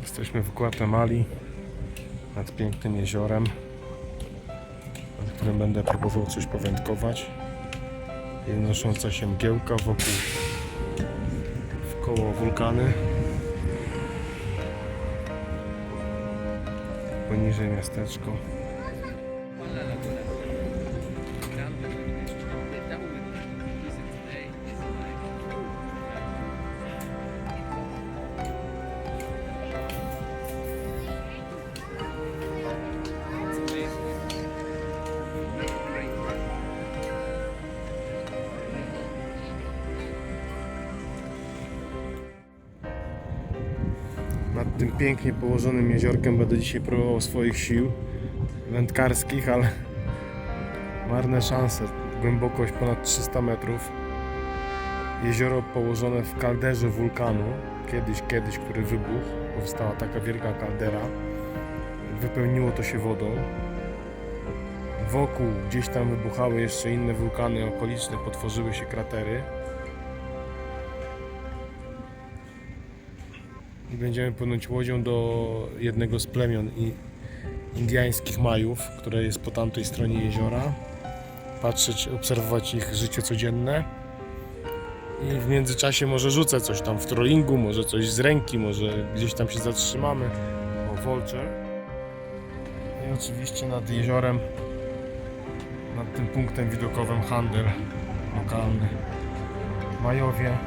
Jesteśmy w Guatemali nad pięknym jeziorem, nad którym będę próbował coś powędkować. I unosząca się mgiełka wokół wkoło wulkany. Poniżej miasteczko. Tym pięknie położonym jeziorkiem będę dzisiaj próbował swoich sił wędkarskich, ale marne szanse. Głębokość ponad 300 metrów. Jezioro położone w kalderze wulkanu, kiedyś, kiedyś, który wybuchł. Powstała taka wielka kaldera. Wypełniło to się wodą. Wokół gdzieś tam wybuchały jeszcze inne wulkany okoliczne, potworzyły się kratery. I będziemy płynąć łodzią do jednego z plemion indiańskich Majów, które jest po tamtej stronie jeziora. Patrzeć, obserwować ich życie codzienne. I w międzyczasie może rzucę coś tam w trollingu, może coś z ręki, może gdzieś tam się zatrzymamy. O, Vulture. I oczywiście nad jeziorem, nad tym punktem widokowym handel lokalny. Majowie,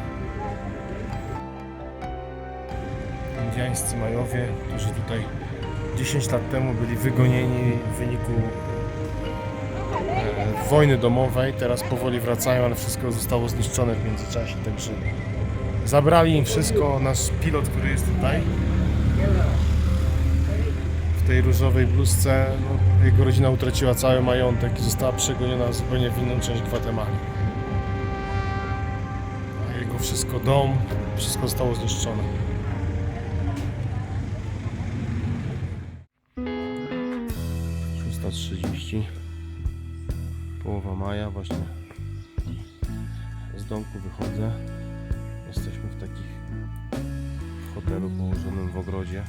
indiańscy Majowie, którzy tutaj 10 lat temu byli wygonieni w wyniku e, wojny domowej. Teraz powoli wracają, ale wszystko zostało zniszczone w międzyczasie, także zabrali im wszystko. Nasz pilot, który jest tutaj w tej różowej bluzce, no, jego rodzina utraciła cały majątek i została przegoniona zupełnie w inną część Gwatemali. A jego wszystko, dom, wszystko zostało zniszczone. 6.30 Połowa maja właśnie. Z domku wychodzę. Jesteśmy w takich w hotelu położonym w ogrodzie.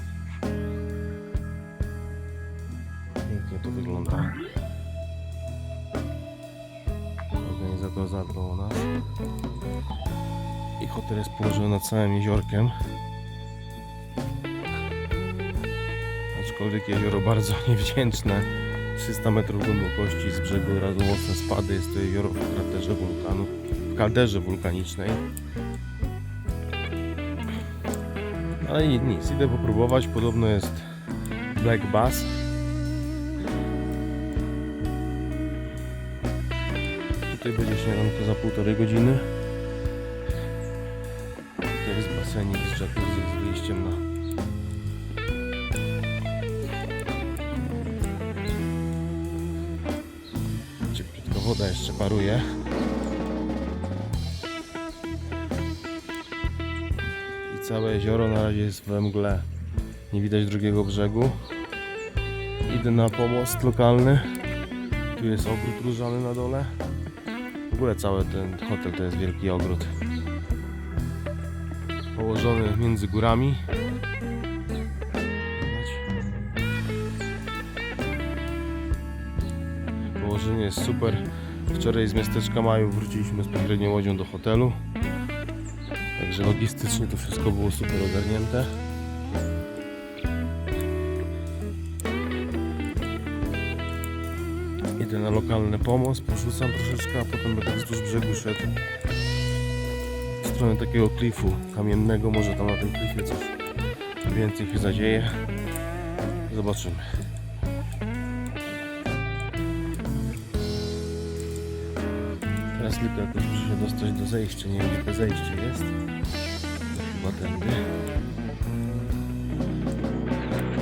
Pięknie to wygląda. Organizator zadbał o nas. I hotel jest położony nad całym jeziorkiem. Aczkolwiek jezioro bardzo niewdzięczne. 300 metrów głębokości z brzegu razu mocne spady. Jest to jezioro w kraterze wulkanu, w kalderze wulkanicznej. Ale ni- nic, idę popróbować. Podobno jest Black Bass. Tutaj będzie śniadanko za półtorej godziny. To jest basenik z jacuzzi z wyjściem na woda jeszcze paruje. I całe jezioro na razie jest we mgle. Nie widać drugiego brzegu. Idę na pomost lokalny. Tu jest ogród różany na dole. W ogóle cały ten hotel to jest wielki ogród. Położony między górami. Położenie jest super. Wczoraj z miasteczka Maju wróciliśmy bezpośrednio łodzią do hotelu. Także logistycznie to wszystko było super ogarnięte. Idę na lokalny pomost, porzucam troszeczkę, a potem będę wzdłuż brzegu szedł w stronę takiego klifu kamiennego. Może tam na tym klifie coś więcej się zadzieje. Zobaczymy. Teraz tylko jakoś muszę dostać do zejścia. Nie wiem gdzie to zejście jest. Chyba tędy.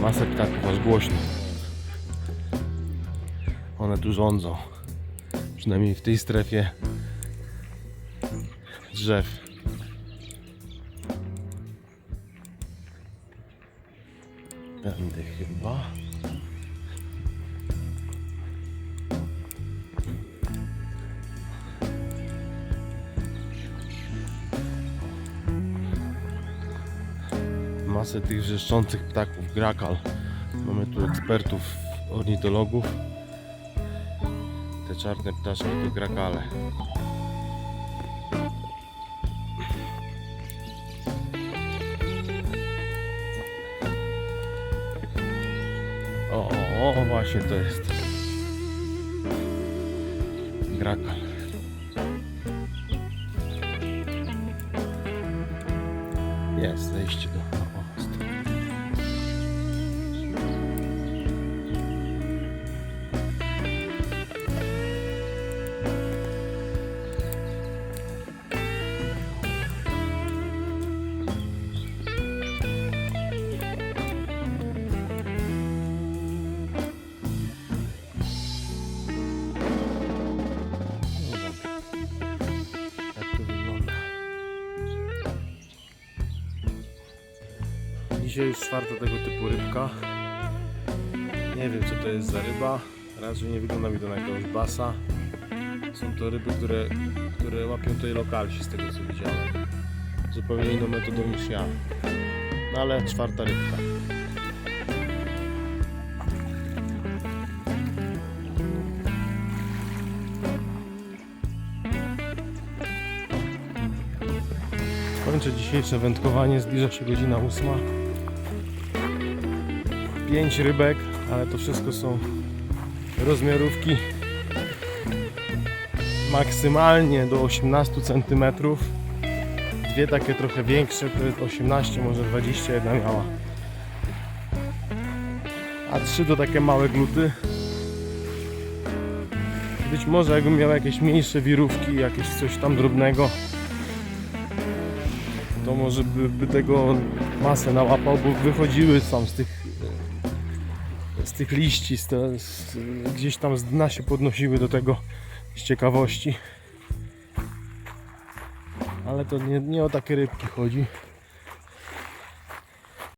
Masę ptaków aż głośno. One tu rządzą. Przynajmniej w tej strefie drzew. Tędy chyba. Masę tych wrzeszczących ptaków, grakal. Mamy tu ekspertów, ornitologów. Te czarne ptaszki to grakale. O, o, o, właśnie to jest. Grakal. Jest zejście do Dzisiaj już czwarta tego typu rybka. Nie wiem co to jest za ryba. Raczej nie wygląda mi to na jakiegoś basa. Są to ryby, które, które łapią tutaj lokalsi z tego co widziałem. Zupełnie inną metodą niż ja. No ale czwarta rybka. Kończę dzisiejsze wędkowanie, zbliża się godzina ósma. Pięć rybek, ale to wszystko są rozmiarówki maksymalnie do 18 cm. Dwie takie trochę większe, to jest 18, może 21 miała. A trzy to takie małe gluty. Być może jakbym miał jakieś mniejsze wirówki, jakieś coś tam drobnego, to może by, by tego masę nałapał, bo wychodziły tam z tych z tych liści, z te, z, gdzieś tam z dna się podnosiły do tego z ciekawości. Ale to nie, nie o takie rybki chodzi.